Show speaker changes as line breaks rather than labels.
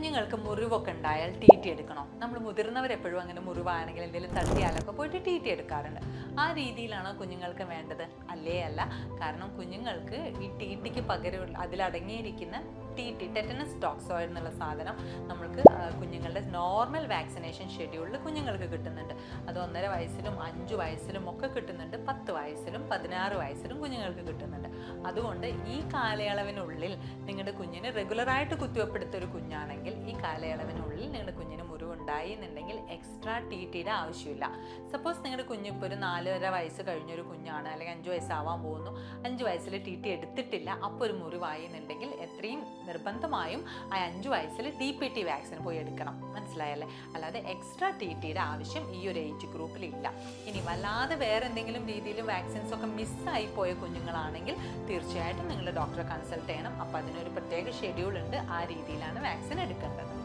കുഞ്ഞുങ്ങൾക്ക് മുറിവൊക്കെ ഉണ്ടായാൽ T T എടുക്കണോ? നമ്മൾ മുതിർന്നവരെപ്പോഴും അങ്ങനെ മുറിവാണെങ്കിൽ എന്തെങ്കിലും തട്ടിയാലൊക്കെ പോയിട്ട് ടി ടി എടുക്കാറുണ്ട്. ആ രീതിയിലാണോ കുഞ്ഞുങ്ങൾക്ക് വേണ്ടത്? അല്ലേ അല്ല. കാരണം കുഞ്ഞുങ്ങൾക്ക് ഈ ടി ടിക്ക് പകരം അതിലടങ്ങിയിരിക്കുന്ന ടി ടി ടെറ്റനസ് ടോക്സോയിൽ എന്നുള്ള സാധനം നമ്മൾക്ക് കുഞ്ഞുങ്ങളുടെ നോർമൽ വാക്സിനേഷൻ ഷെഡ്യൂളിൽ കുഞ്ഞുങ്ങൾക്ക് കിട്ടുന്നുണ്ട്. അത് ഒന്നര വയസ്സിലും അഞ്ച് വയസ്സിലും ഒക്കെ കിട്ടുന്നുണ്ട്. പത്ത് വയസ്സിലും പതിനാറ് വയസ്സിലും കുഞ്ഞുങ്ങൾക്ക് കിട്ടുന്നുണ്ട്. അതുകൊണ്ട് ഈ കാലയളവിനുള്ളിൽ നിങ്ങളുടെ കുഞ്ഞിന് റെഗുലറായിട്ട് കുത്തിവെപ്പെടുത്തൊരു കുഞ്ഞാണെങ്കിൽ ഈ കാലയളവിനുള്ളിൽ നിങ്ങളുടെ കുഞ്ഞിന് മുറിവുണ്ടായി എന്നുണ്ടെങ്കിൽ എക്സ്ട്രാ ടി ടിയുടെ ആവശ്യമില്ല. സപ്പോസ് നിങ്ങളുടെ കുഞ്ഞ് ഇപ്പോൾ ഒരു നാലര വയസ്സ് കഴിഞ്ഞൊരു കുഞ്ഞാണ് അല്ലെങ്കിൽ അഞ്ച് വയസ്സാവാൻ പോകുന്നു. അഞ്ച് വയസ്സിൽ ടി ടി എടുത്തിട്ടില്ല. അപ്പോൾ ഒരു മുറിവായി എന്നുണ്ടെങ്കിൽ എത്രയും നിർബന്ധമായും ആ അഞ്ച് വയസ്സിൽ ഡി പി ടി വാക്സിൻ പോയി എടുക്കണം. മനസ്സിലായല്ലേ? അല്ലാതെ എക്സ്ട്രാ ടി ടിയുടെ ആവശ്യം ഈ ഒരു ഏജ് ഗ്രൂപ്പിൽ ഇല്ല. ഇനി വല്ലാതെ വേറെ എന്തെങ്കിലും രീതിയിൽ വാക്സിൻസ് ഒക്കെ മിസ്സായി പോയ കുഞ്ഞുങ്ങളാണെങ്കിൽ തീർച്ചയായിട്ടും നിങ്ങൾ ഡോക്ടറെ കൺസൾട്ട് ചെയ്യണം. അപ്പോൾ അതിനൊരു പ്രത്യേക ഷെഡ്യൂൾ ഉണ്ട്. ആ രീതിയിലാണ് വാക്സിൻ എടുക്കേണ്ടത്.